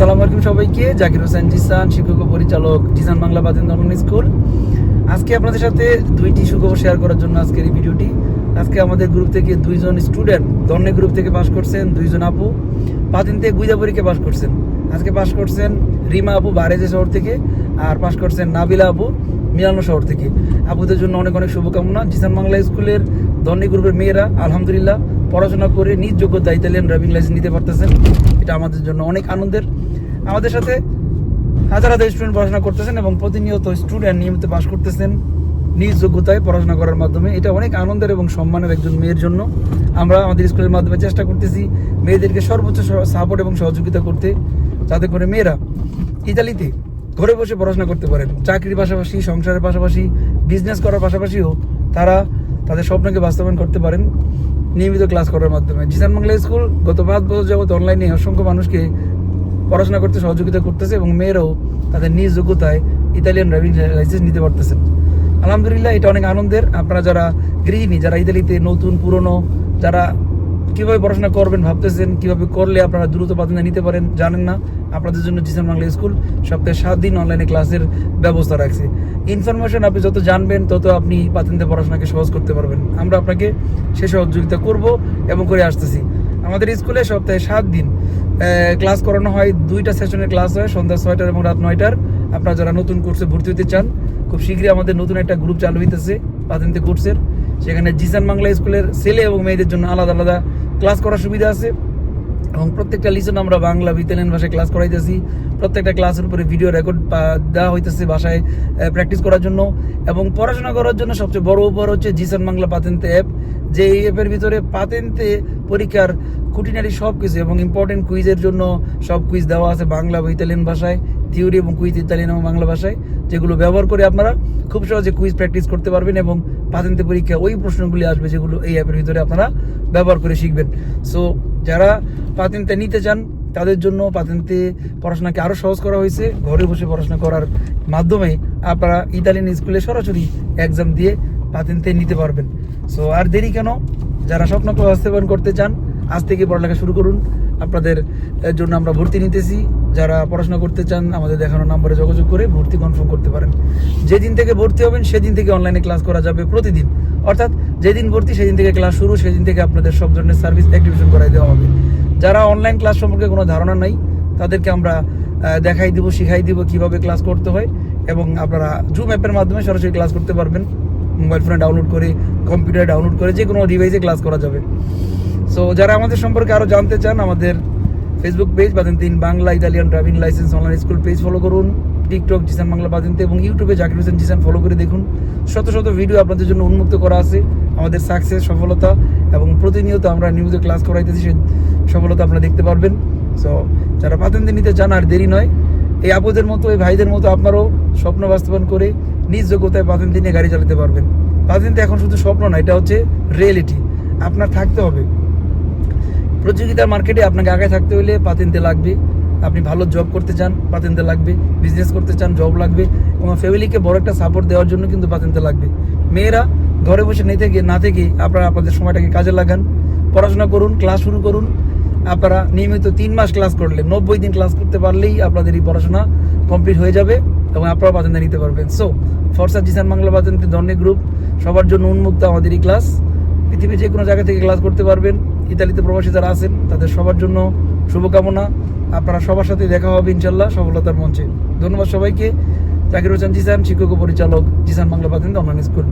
আসসালামু আলাইকুম সবাইকে। জাকির হোসেন জিসান, শিক্ষক পরিচালক জিসান বাংলা বাতিন দমন স্কুল। আজকে আপনাদের সাথে দুইটি সুখবর শেয়ার করার জন্য আজকের এই ভিডিওটি। আজকে আমাদের গ্রুপ থেকে দুইজন স্টুডেন্ট দন্নে গ্রুপ থেকে পাশ করছেন, দুইজন আপু। পাতিন থেকে গুইদা পরীক্ষা পাশ করছেন। আজকে পাশ করছেন রিমা আপু বারেজে শহর থেকে আর পাশ করছেন নাবিলা আপু মিলানো শহর থেকে। আপুদের জন্য অনেক অনেক শুভকামনা। জিসান বাংলা স্কুলের দন্নি গ্রুপের মেয়েরা, আলহামদুলিল্লাহ, পড়াশোনা করে নিজ যোগ্যতা ইতালিয়ান ড্রাইভিং লাইসেন্স নিতে পারতেছেন। এটা আমাদের জন্য অনেক আনন্দের। আমাদের সাথে হাজার হাজার স্টুডেন্ট পড়াশোনা করতেছেন এবং প্রতিনিয়ত স্টুডেন্ট নিয়মিত পাশ করতেছেন নিজ যোগ্যতায় পড়াশোনা করার মাধ্যমে। এটা অনেক আনন্দের এবং সম্মানের একজন মেয়ের জন্য। আমরা আমাদের স্কুলের মাধ্যমে চেষ্টা করতেছি মেয়েদেরকে সর্বোচ্চ সাপোর্ট এবং সহযোগিতা করতে, যাতে করে মেয়েরা ইতালিতে ঘরে বসে পড়াশোনা করতে পারেন। চাকরির পাশাপাশি, সংসারের পাশাপাশি বিজনেস করার পাশাপাশিও তারা তাদের স্বপ্নকে বাস্তবায়ন করতে পারেন নিয়মিত ক্লাস করার মাধ্যমে। জিসান বাংলা স্কুল গত পাঁচ বছর যাবৎ অনলাইনে অসংখ্য মানুষকে পড়াশোনা করতে সহযোগিতা করতেছে এবং মেয়েরাও তাদের নিজ যোগ্যতায় ইতালিয়ান ড্রাইভিং লাইসেন্স নিতে পারতেছেন। আলহামদুলিল্লাহ, এটা অনেক আনন্দের। আপনারা যারা গৃহিণী, যারা ইতালিতে নতুন, পুরনো, যারা কীভাবে পড়াশোনা করবেন ভাবতেছেন, কীভাবে করলে আপনারা দ্রুত প্রাধান্য নিতে পারেন, জানেন না? আপনাদের জন্য জিসান বাংলা স্কুল সপ্তাহে সাত দিন অনলাইনে ক্লাসের ব্যবস্থা রাখছে। ইনফরমেশন আপনি যত জানবেন, তত আপনি পাতিনতে পড়াশোনাকে সহজ করতে পারবেন। আমরা আপনাকে সে সহযোগিতা করব এবং করে আসতেছি। আমাদের স্কুলে সপ্তাহে সাত দিন ক্লাস করানো হয়। দুইটা সেশনের ক্লাস হয়, সন্ধ্যা ছয়টার এবং রাত নয়টার। আপনারা যারা নতুন কোর্সে ভর্তি হতে চান, খুব শীঘ্রই আমাদের নতুন একটা গ্রুপ চালু হইতেছে পাতিনতে কোর্সের সেখানে জিসান বাংলা স্কুলের ছেলে এবং মেয়েদের জন্য আলাদা আলাদা ক্লাস করার সুবিধা আছে। এবং প্রত্যেকটা লিসন আমরা বাংলা ইতালিয়ান ভাষায় ক্লাস করাইতেছি। প্রত্যেকটা ক্লাসের উপরে ভিডিও রেকর্ড দেওয়া হইতেছে বাসায় প্র্যাকটিস করার জন্য। এবং পড়াশোনা করার জন্য সবচেয়ে বড় উপহার হচ্ছে জিসান বাংলা পাতেন্তে অ্যাপ যে এই অ্যাপের ভিতরে পাতেন্তে পরীক্ষার খুঁটিনাটি সব কিছু এবং ইম্পর্টেন্ট কুইজের জন্য সব কুইজ দেওয়া আছে বাংলা বা ইতালিয়ান ভাষায়। থিওরি এবং কুইজ ইতালিয়ান এবং বাংলা ভাষায়, যেগুলো ব্যবহার করে আপনারা খুব সহজে কুইজ প্র্যাকটিস করতে পারবেন এবং পাতেন্তে পরীক্ষা ওই প্রশ্নগুলি আসবে যেগুলো এই অ্যাপের ভিতরে আপনারা ব্যবহার করে শিখবেন। সো যারা পাতেন্তে নিতে চান, তাদের জন্য পাতেন্তে পড়াশোনাকে আরও সহজ করা হয়েছে। ঘরে বসে পড়াশোনা করার মাধ্যমে আপনারা ইতালিয়ান স্কুলে সরাসরি এক্সাম দিয়ে পাতেন্তে নিতে পারবেন। সো আর দেরি কেন? যারা স্বপ্নকে বাস্তবায়ন করতে চান, আজ থেকে পড়ালেখা শুরু করুন। আপনাদের জন্য আমরা ভর্তি নিতেছি। যারা পড়াশোনা করতে চান, আমাদের দেখানো নাম্বারে যোগাযোগ করে ভর্তি কনফার্ম করতে পারেন। যেদিন থেকে ভর্তি হবেন, সেদিন থেকে অনলাইনে ক্লাস করা যাবে প্রতিদিন। অর্থাৎ যেদিন ভর্তি, সেদিন থেকে ক্লাস শুরু, সেদিন থেকে আপনাদের সব ধরনের সার্ভিস অ্যাক্টিভেশন করাই দেওয়া হবে। যারা অনলাইন ক্লাস সম্পর্কে কোনো ধারণা নাই, তাদেরকে আমরা দেখাই দিব, শিখাই দিব কীভাবে ক্লাস করতে হয় এবং আপনারা জুম অ্যাপের মাধ্যমে সরাসরি ক্লাস করতে পারবেন। মোবাইল ফোনে ডাউনলোড করে কম্পিউটারে ডাউনলোড করে যে কোনো ডিভাইসে ক্লাস করা যাবে। সো যারা আমাদের সম্পর্কে আরও জানতে চান, আমাদের ফেসবুক পেজ বাদেন তিন Bangla Italian driving licence online school page follow করুন। টিকটক জিসান বাংলা বাদিনতে এবং ইউটিউবে জাকির হোসেন জিসান ফলো করে দেখুন। শত শত ভিডিও আপনাদের জন্য উন্মুক্ত করা আছে। আমাদের সাকসেস সফলতা, এবং প্রতিনিয়ত আমরা নিয়মিত ক্লাস করাইতেছি সেই সফলতা আপনারা দেখতে পারবেন। সো যারা পাতেন্তে নিতে চান, আর দেরি নয়, এই আপদের মতো, এই ভাইদের মতো আপনারাও স্বপ্ন বাস্তবায়ন করে নিজ যোগ্যতায় পাতেন্তে নিয়ে গাড়ি চালাতে পারবেন। পাতেন্তে এখন শুধু স্বপ্ন না, এটা হচ্ছে রিয়েলিটি আপনার থাকতে হবে। প্রতিযোগিতার মার্কেটে আপনাকে আগে থাকতে হলে পাতেন্তে লাগবে। আপনি ভালো জব করতে চান, পাতেন্তে লাগবে। বিজনেস করতে চান জব লাগবে। এবং ফ্যামিলিকে বড় একটা সাপোর্ট দেওয়ার জন্য কিন্তু পাতেন্তে লাগবে। মেয়েরা ঘরে বসে না থেকে না থেকে আপনারা আপনাদের সময়টাকে কাজে লাগান। পড়াশোনা করুন ক্লাস শুরু করুন। আপনারা নিয়মিত তিন মাস ক্লাস করলে, নব্বই দিন ক্লাস করতে পারলেই আপনাদের এই পড়াশোনা কমপ্লিট হয়ে যাবে এবং আপনারা পাতেন্তে নিতে পারবেন। সো ফরসা জিসান বাংলা পাতেন্তে ধর্ণী গ্রুপ সবার জন্য উন্মুক্ত আমাদের এই ক্লাস পৃথিবীর যে কোনো জায়গা থেকে ক্লাস করতে পারবেন। ইতালিতে প্রবাসী যারা আছেন, তাদের সবার জন্য শুভকামনা। আপনারা সবার সাথে দেখা হবে ইনশাল্লাহ সফলতার মঞ্চে। ধন্যবাদ সবাইকে। জাকির হোসেন জিসান, শিক্ষক ও পরিচালক জিসান বাংলা পাতেন অনলাইন স্কুল।